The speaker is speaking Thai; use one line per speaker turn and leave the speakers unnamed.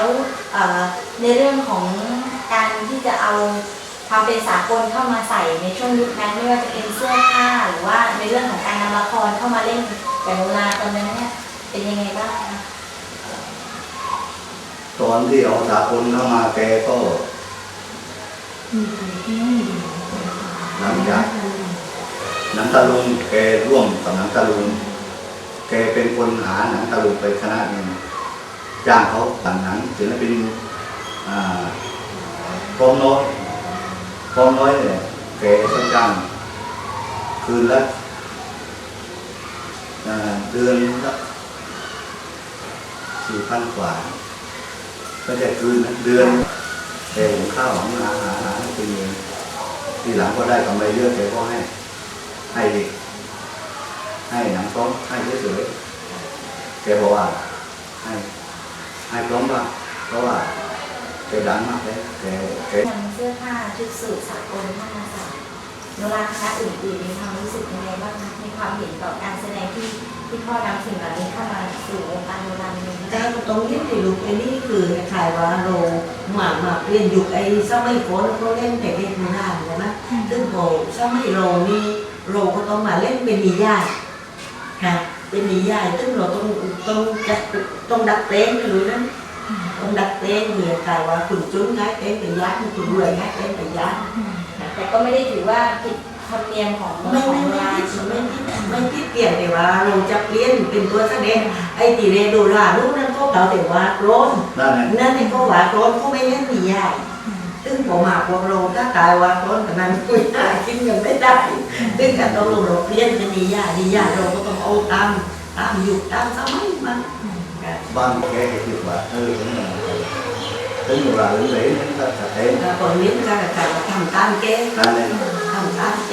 แล้วในเรื่องของการที่จะเอาความเป็นสากลเข้ามาใส่ในช่วงยุคนั้นไม่ว่าจะเป็นเสื้อผ้าหรือว่าในเรื่องของการนำละครเข้ามาเล่นกับโนราตอนนั้นเนี่ยเป็นยังไงบ้างคะ
ตอนที่เอาสากลเข้ามาแกก็หลังจากหนังตะลุงแกร่วมกับหนังตะลุงแกเป็นคนหาหนังตะลุงไปคณะหนึ่ง จ้างเขาต่างหนังศิลปินพร้อมน้อยพร้อมน้อยเนี่ยแกก็จ้างคืนละเดือนละสี่พันกว่าไม่ใช่คืนเดือนแกหุงข้าวของอาหารอาหารกินเองทีหลังก็ได้กำไรเยอะแกก็ให้ ให้เด็กให้หนังต้มให้เฉยๆแกบอกว่าให้ ให้พร้อมว่าเพราะว่าแกดังมากเลยแกแก
นำเสื้อผ้าชุดสูทสากลเข้ามาใส่โนราคณะอื่นๆมีความรู้สึกยังไงบ้างคะมีความเห็นต่อการแสดงที่ที่พ่อนำสิ่งเหล่านี้เข้ามาสู่วงการโนราในเมืองไท
แต่
ย
ตรงนี้ที่ลูกไอ้นี่คือคล้ายๆว่าเราหมามาเปลี่ยนยุคไอ้สมัยก่อนเขาเล่นแต่เล่นไม่ได้ใช่ไหมซึ่งพอสมัยเรานี่เราก็ต้องมาเล่นเป็นนิยายค่ะ เป็นนิยายซึ่งเราต้องต้องจัดต้องดัดแปลงไปเลยนั้นต้องดัดแปลงเหมือนกายว่าคุณจุ้นง่ายเป็นไปยัดคุณรวยง่ายเป็นไปยัด
แต่ก็ไม่ได้ถือว่าผิดธรรมเนียมของ
ไม่
ของ
ไม่
โน
ไม่
รา
คิดไม่คิดไม่คิดเปลี่ยนแต่ว่าเราจะเปลี่ยนเป็นตัวแสดงไอ้ตีเรโดราลูกนั้นก็เก่าแต่ว่าโกรน
นั่นแหละ
นั่นที่เขาว่าโกรนเขาไม่เล่นนิยาย ซึ่งผมมาพวกเราถ้าตายว่าโกรนกันนั้นคุยได้กินกันไม่ได้ ซึ่งกันต้องเราเราเรียนจะดียาดียาเราก็ต้องเอาตามตามอยู่ตามสมัยมัน
บ้านแกก็คิดว่าเออถึงถึงเวลาเหลือๆนี่ก็จะเต็ม
แล้วคนนี้ก็จะทำตามแกทำตามแก